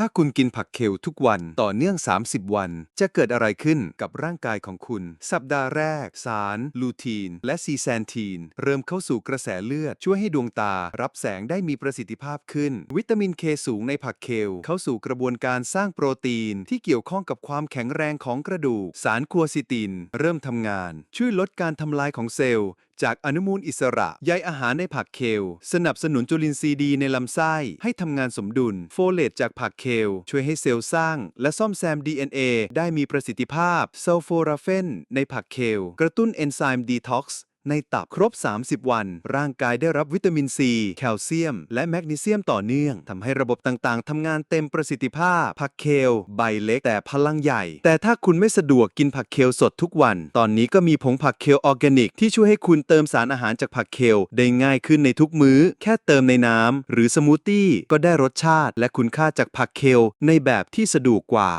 ถ้าคุณกินผักเคลทุกวันต่อเนื่อง 30 วัน จะเกิดอะไรขึ้นกับร่างกายของคุณ สัปดาห์แรก สาร ลูทีน และซีแซนทีน เริ่มเข้าสู่กระแสเลือด ช่วยให้ดวงตา รับแสงได้มีประสิทธิภาพขึ้น วิตามินเคสูงในผักเคลเข้าสู่กระบวนการสร้างโปรตีนที่เกี่ยวข้องกับความแข็งแรงของกระดูก สารคัวซิติน เริ่มทำงาน ช่วยลดการทำลายของเซลล์ จากอนุมูลอิสระใยอาหารในผักเคล สนับสนุนจุลินทรีย์ดีในลำไส้ ให้ทำงานสมดุล โฟเลตจากผักเคล ช่วยให้เซลล์สร้าง และซ่อมแซม DNA ได้มีประสิทธิภาพซัลโฟราเฟนในผักเคล กระตุ้นเอนไซม์ดีท็อกซ์ ในตับครบ 30 วัน ร่างกายได้รับวิตามินซี แคลเซียม และแมกนีเซียมต่อเนื่องทำให้ระบบต่างๆทำงานเต็มประสิทธิภาพ ผักเคล ใบเล็กแต่พลังใหญ่ แต่ถ้าคุณไม่สะดวกกินผักเคลสดทุกวัน ตอนนี้ก็มีผงผักเคลออร์แกนิก ที่ช่วยให้คุณเติมสารอาหารจากผักเคลได้ง่ายขึ้นในทุกมื้อ แค่เติมในน้ำหรือสมูทตี้ก็ได้รสชาติ และคุณค่าจากผักเคลในแบบที่สะดวกกว่า